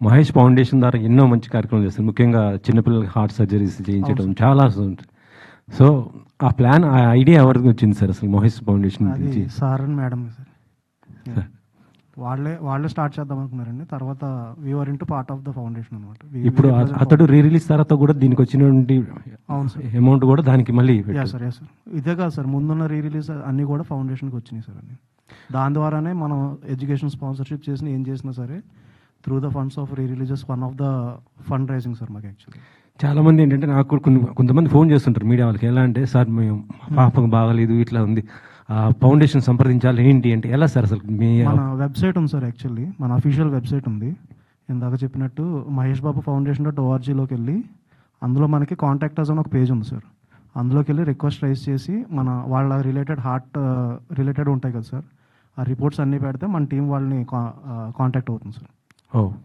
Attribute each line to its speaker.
Speaker 1: Mahesh foundation ద్వారా ఎన్నో మంచి కార్యక్రమాలు చేస్తారు. ముఖ్యంగా చిన్నపిల్లలకి హార్ట్ సర్జరీస్ చేయించడం చాలా సో ఆ ప్లాన్ ఆ ఐడియా ఎవరికి వచ్చింది సార్ అసలు Mahesh foundation
Speaker 2: sir and madam sir. వాళ్ళే వాళ్ళే స్టార్ట్ చేద్దాం అనుకున్నారండి. తర్వాత we are into part of the foundation అనమాట
Speaker 1: ఇప్పుడు అతడు రీ రిలీజ్ తర్వాత కూడా దీనికి వచ్చినటువంటి
Speaker 2: అవును సార్.
Speaker 1: అమౌంట్ కూడా దానికి మళ్ళీ.
Speaker 2: సార్ సార్ ఇదే కాదు సార్ ముందున్న రీ రిలీజ్ అన్నీ కూడా ఫౌండేషన్కి వచ్చినాయి సార్ అన్ని. దాని ద్వారానే మనం ఎడ్యుకేషన్ స్పాన్సర్షిప్ చేసిన ఏం చేసినా సరే through the funds of re releases one of the fund raising sir మాకు యాక్చువల్లీ
Speaker 1: చాలా మంది ఏంటంటే నాకు కూడా కొన్ని కొంతమంది ఫోన్ చేస్తుంటారు మీడియా వాళ్ళకి ఎలా అంటే సార్ మేము మా పాపకు బాగలేదు ఇట్లా ఉంది. ఫౌండేషన్ సంప్రదించాలి ఏంటి అంటే ఎలా సార్ అసలు మీ
Speaker 2: మన వెబ్సైట్ ఉంది సార్ యాక్చువల్లీ మన అఫీషియల్ వెబ్సైట్ ఉంది. ఇందాక చెప్పినట్టు మహేష్ బాబు ఫౌండేషన్ డాట్ ఓఆర్జీలోకి వెళ్ళి అందులో మనకి కాంటాక్ట్ అస్ అని ఒక పేజ్ ఉంది సార్. అందులోకి వెళ్ళి రిక్వెస్ట్ రైజ్ చేసి మన వాళ్ళ రిలేటెడ్ హార్ట్ రిలేటెడ్ ఉంటాయి కదా సార్. ఆ రిపోర్ట్స్ అన్నీ పెడితే మన టీం వాళ్ళని కాంటాక్ట్ అవుతుంది సార్.
Speaker 1: Oh,